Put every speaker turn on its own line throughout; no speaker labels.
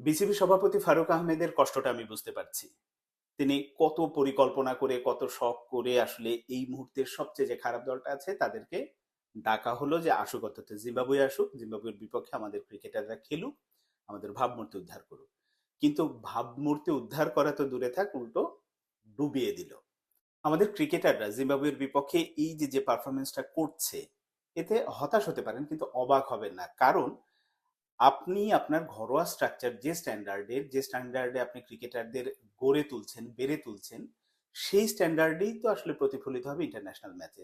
BCB সভাপতি ফারুক আহমেদের কষ্টটা আমি বুঝতে পারছি। তিনি কত পরিকল্পনা করে, কত শখ করে আসলে এই মুহূর্তের সবচেয়ে যে খারাপ দলটা আছে, তাদেরকে ডাকা হলো যে আসুক, অর্থাৎ জিম্বাবুয়ে আসুক, জিম্বাবুয়ের বিপক্ষে আমাদের ক্রিকেটাররা খেলুক, আমাদের ভাবমূর্তি উদ্ধার করুক। কিন্তু ভাবমূর্তি উদ্ধার করা তো দূরে থাক, উল্টো ডুবিয়ে দিল। আমাদের ক্রিকেটাররা জিম্বাবুয়ের বিপক্ষে এই যে যে পারফরমেন্সটা করছে, এতে হতাশ হতে পারেন, কিন্তু অবাক হবেন না। কারণ আপনি আপনার ঘরোয়া স্ট্রাকচার যে স্ট্যান্ডার্ডের যে স্ট্যান্ডার্ডে আপনি ক্রিকেটারদের গড়ে তুলছেন, বেড়ে তুলছেন, সেই স্ট্যান্ডার্ডেই তো আসলে প্রতিফলিত হবে ইন্টারন্যাশনাল ম্যাচে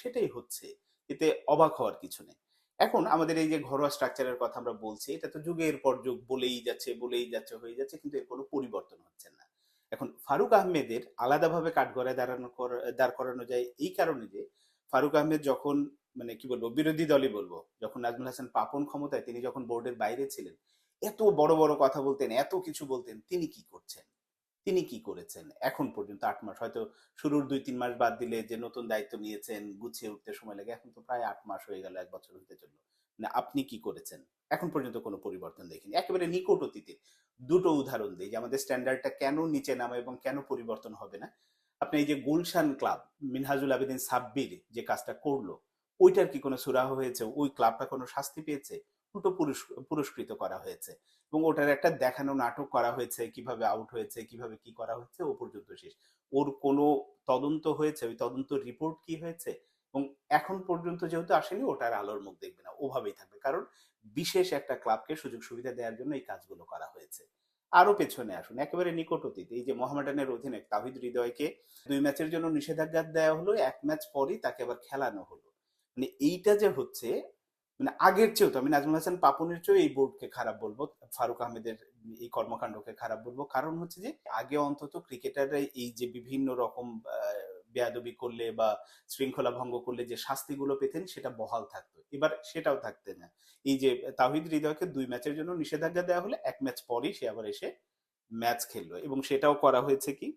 সেটাই হচ্ছে। এতে অবাক হওয়ার কিছু নেই। এখন আমাদের এই যে ঘরোয়া স্ট্রাকচারের কথা আমরা বলছি, এটা তো যুগের পর যুগ, বলেই যাচ্ছে বলেই যাচ্ছে, হয়ে যাচ্ছে, কিন্তু এর কোনো পরিবর্তন হচ্ছে না। এখন ফারুক আহমেদের আলাদাভাবে কাঠগড়ায় দাঁড়ানো দাঁড় করানো যায় এই কারণে যে, ফারুক আহমেদ যখন মানে কি বলব, বিরোধী দলই বলব, যখন নাজমুল হাসান পাপন ক্ষমতায় তিনি যখন বোর্ডের বাইরে ছিলেন, এত বড় বড় কথা বলতেন, এত কিছু বলতেন, তিনি কি করছেন? তিনি কি করেছেন? এখন পর্যন্ত আট মাস, হয়তো শুরুর দুই তিন মাস বাদ দিলে যে নতুন দায়িত্ব নিয়েছেন, গুছিয়ে উঠতে সময় লাগে, এখন তো প্রায় আট মাস হয়ে গেল, এক বছর হতে চলল। মানে আপনি কি করেছেন? এখন পর্যন্ত কোনো পরিবর্তন দেখিনি একেবারে নিকট অতীতে দুটো উদাহরণ দিই, যে আমাদের স্ট্যান্ডার্ডটা কেন নিচে নামে এবং কেন পরিবর্তন হবে না? আপনি এই যে গুলশান ক্লাব মিনহাজুল আবেদিন সাব্বির যে কাজটা করল ওইটার কি কোনো সুরাহ হয়েছে? ওই ক্লাবটা কোনো শাস্তি পেয়েছে? পুরস্ক- পুরস্কৃত করা হয়েছে। এবং ওটার একটা দেখানো নাটক করা হয়েছে, কীভাবে আউট হয়েছে, কীভাবে কি করা হয়েছে, ও পর্যন্ত শেষ। ওর কোনো তদন্ত হয়েছে? ওই তদন্ত রিপোর্ট কি হয়েছে? এবং এখন পর্যন্ত যেহেতু আসেনি ওটার আলোর মুখ দেখবে না। ওভাবেই থাকবে। কারণ বিশেষ একটা ক্লাবকে সুযোগ সুবিধা দেওয়ার জন্য এই কাজগুলো করা হয়েছে। আরও পেছনে আসুন। একেবারে নিকট অতীত। এই যে মোহামেডানের অধীনে তাহিদ হৃদয়কে দুই ম্যাচের জন্য নিষেধাজ্ঞা দেওয়া হলো। এক ম্যাচ পরই তাকে আবার খেলানো হলো। মানে এইটা যে হচ্ছে মানে আগের চেয়েও তো, আমি নাজমুল হাসান পাপনের চেয়েও এই বোর্ডকে খারাপ বলব, ফারুক আহমেদের এই কর্মকাণ্ডকে খারাপ বলব। কারণ হচ্ছে যে, আগে অন্তত ক্রিকেটাররা এই যে বিভিন্ন রকম বেয়াদবি করলে বা শৃঙ্খলা ভঙ্গ করলে যে শাস্তিগুলো পেতেন, সেটা বহাল থাকতো। এবার সেটাও থাকতে না। এই যে তাহিদ হৃদয়কে দুই ম্যাচের জন্য নিষেধাজ্ঞা দেওয়া হলে, এক ম্যাচ পরই সে আবার এসে ম্যাচ খেললো। এবং সেটাও করা হয়েছে কি?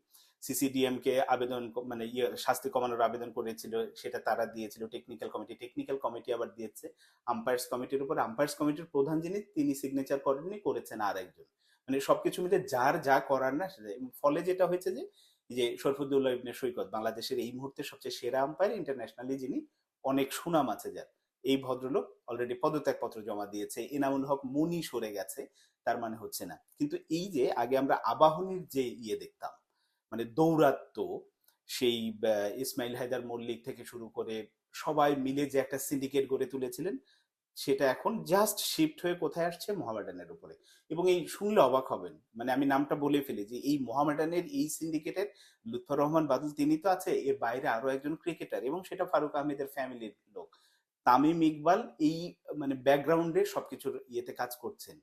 সিসিডিএম কে আবেদন মানে ইয়ে শাস্তি কমানোর আবেদন করেছিল, সেটা তারা দিয়েছিল টেকনিক্যাল কমিটি টেকনিক্যাল কমিটি আবার দিয়েছে। আম্পায়ার্স কমিটির উপর আম্পায়ার্স কমিটির প্রধান যিনি, তিনি সিগনেচার করেননি, করেছেন আর একজন মানে সবকিছু মিলে যার যা করার না ফলে যেটা হয়েছে যে যে শরফুদ্দৌল্লাহ ইবনে সৈকত, বাংলাদেশের এই মুহূর্তে সবচেয়ে সেরা আম্পায়ার ইন্টারন্যাশনালি যিনি, অনেক সুনাম আছে যার। এই ভদ্রলোক অলরেডি পদত্যাগপত্র জমা দিয়েছে, এনামুল হক মনি সরে গেছে, তার মানে হচ্ছে না। কিন্তু এই যে, আগে আমরা আবাহনীর যে ইয়ে দেখতাম মানে দৌরাত্ম, সেই ইসমাইল হায়দার মল্লিক থেকে শুরু করে সবাই মিলে যে একটা সিন্ডিকেট গড়ে তুলেছিলেন, সেটা এখন জাস্ট শিফট হয়ে কোথায় আসছে? মোহামেডানের উপরে। এবং এই শুনলে অবাক হবেন মানে আমি নামটা বলে ফেলি যে এই মোহামেডানের এই সিন্ডিকেটের লুৎফর রহমান বাদল, তিনি তো আছে, এর বাইরে আরও একজন ক্রিকেটার এবং সেটা ফারুক আহমেদের ফ্যামিলির লোক। তামিম ইকবাল এই মানে ব্যাকগ্রাউন্ডে সবকিছুর ইয়েতে কাজ করছেন।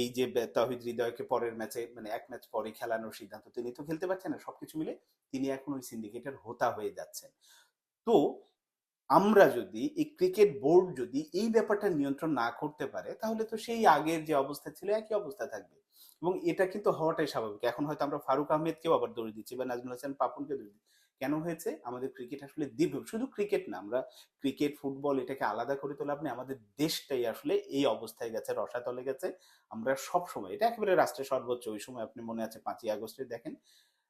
এই যে তাহিদ হৃদয়কে পরের ম্যাচে মানে এক ম্যাচ পরে খেলানোর সিদ্ধান্ত, তিনি তো খেলতে পারছেন না, সবকিছু মিলে তিনি এখন ওই সিন্ডিকেটের হোতা হয়ে যাচ্ছেন। তো আমরা যদি, এই ক্রিকেট বোর্ড যদি এই ব্যাপারটা নিয়ন্ত্রণ না করতে পারে, তাহলে তো সেই আগের যে অবস্থা ছিল, একই অবস্থা থাকবে। এবং এটা কিন্তু হওয়াটাই স্বাভাবিক। এখন হয়তো আমরা ফারুক আহমেদকেও আবার দৌড় দিচ্ছি বা নাজমুল হাসান পাপনকে দৌড় দিচ্ছি। কেন হয়েছে? আমাদের ক্রিকেট আসলে দীর্ঘ শুধু ক্রিকেট না, আমরা ক্রিকেট ফুটবল এটাকে আলাদা করে তোলা আপনি আমাদের দেশটাই আসলে এই অবস্থায় গেছে, রসাতলে গেছে। আমরা সব সময় এটা একেবারে রাষ্ট্রের সর্বোচ্চ, ওই সময় আপনি মনে আছে পাঁচই আগস্টে দেখেন,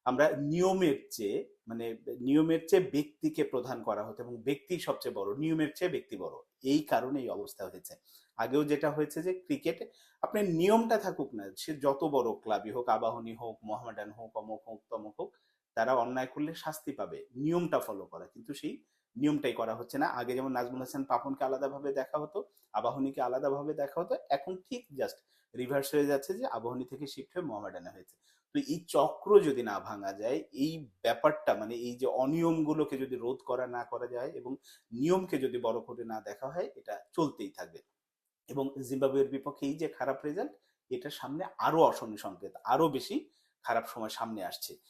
আমরা নিয়মের চেয়ে মানে নিয়মের চেয়ে ব্যক্তিকে প্রধান করা হতো এবং ব্যক্তি সবচেয়ে বড়, নিয়মের চেয়ে ব্যক্তি বড়। এই কারণে এই অবস্থা হয়েছে। আগেও যেটা হয়েছে যে ক্রিকেট আপনার নিয়মটা থাকুক না, সে যত বড় ক্লাবই হোক, আবাহনী হোক, মোহামেডান হোক অমুক হোক তমুক হোক তারা অন্যায় করলে শাস্তি পাবে। নিয়মটা ফলো করা। কিন্তু সেই নিয়মটাই করা হচ্ছে না। আগে যেমন নাজমুল হাসান পাপনকে আলাদাভাবে দেখা হতো, আবাহনীকে আলাদাভাবে দেখা হতো, এখন ঠিক জাস্ট রিভার্স হয়ে যাচ্ছে যে আবাহনী থেকে শিফট হয়ে মোহামেডানে হয়েছে। তো এই চক্র যদি না ভাঙা যায়, এই ব্যাপারটা মানে এই যে অনিয়মগুলোকে যদি রোধ করা না করা যায় এবং নিয়মকে যদি বড় করে না দেখা হয়, এটা চলতেই থাকবে। এবং জিম্বাবুয়ের বিপক্ষে এই যে খারাপ রেজাল্ট এটা সামনে আরও অশনি সংকেত, আরও বেশি খারাপ সময় সামনে আসছে।